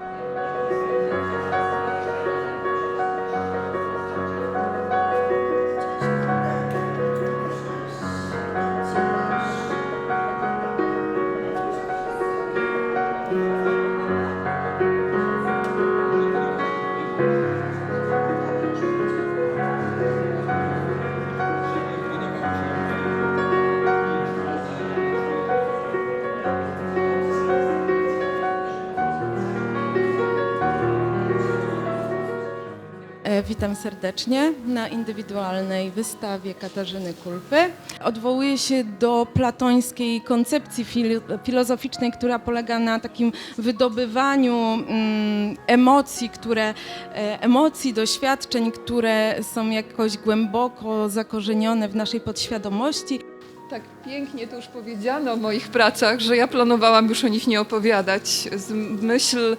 Yeah. Witam serdecznie na indywidualnej wystawie Katarzyny Kulpy. Odwołuję się do platońskiej koncepcji fil- filozoficznej, która polega na takim wydobywaniu mm, emocji, które, e, emocji, doświadczeń, które są jakoś głęboko zakorzenione w naszej podświadomości. Tak pięknie to już powiedziano o moich pracach, że ja planowałam już o nich nie opowiadać. Myśl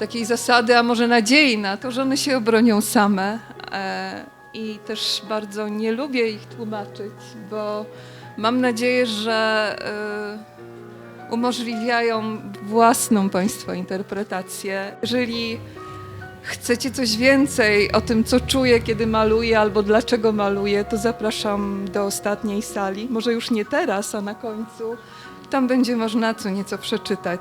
takiej zasady, a może nadziei na to, że one się obronią same. E, I też bardzo nie lubię ich tłumaczyć, bo mam nadzieję, że e, umożliwiają własną Państwa interpretację. Jeżeli chcecie coś więcej o tym, co czuję, kiedy maluję, albo dlaczego maluję, to zapraszam do ostatniej sali. Może już nie teraz, a na końcu. Tam będzie można co nieco przeczytać.